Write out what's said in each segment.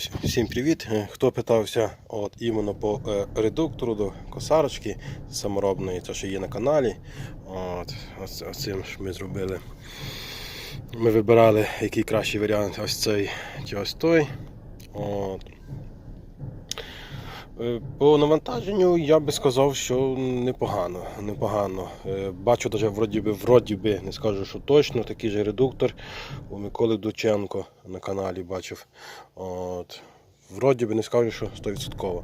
Всім привіт! Е, Хто питався от, іменно по е, редуктору до косарочки саморобної, це що є на каналі. От, ось, цим ж ми зробили. Ми вибирали, який кращий варіант, ось цей чи ось той. От. Е, По навантаженню я би сказав, що непогано. непогано. Е, Бачу, навіть вроді би, вроді би, не скажу, що точно, такий же редуктор у Миколи Дученко на каналі бачив. От. Вроді би не скажу, що 100%.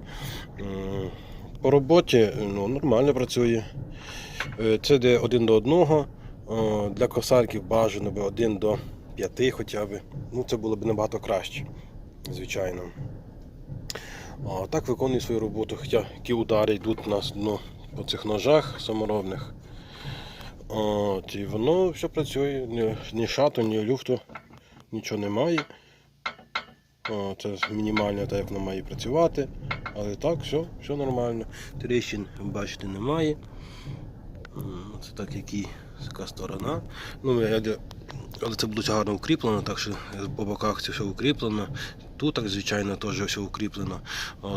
По роботі ну, нормально працює. Е, Це де один до одного. Для косарків бажано би один до п'яти хоча б. Ну, це було б набагато краще, звичайно. А так виконує свою роботу, хоча які удари йдуть у нас ну, по цих ножах саморобних. От, і воно все працює, ні, ні шату, ні люфту, нічого немає. О, це мінімально так, як воно має працювати. Але так, все, все нормально. Тріщин, бачите, немає. Це так, який така сторона. Ну, я- але це буде гарно укріплено, так що по боках це все укріплено. Тут, звичайно, теж все укріплено,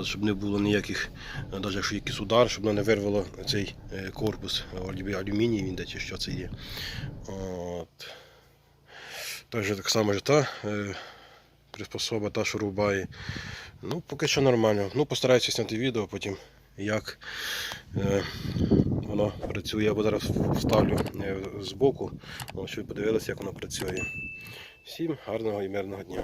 щоб не було ніяких, навіть якщо якийсь удар, щоб не вирвало цей е, корпус, алюміній він де чи що це є. От. Теж так само ж та е, приспособа та, що рубає. Ну, поки що нормально. Ну, постараюся зняти відео потім, як е, воно працює. Або зараз вставлю е, збоку, щоб ви подивилися, як воно працює. Всім гарного і мирного дня.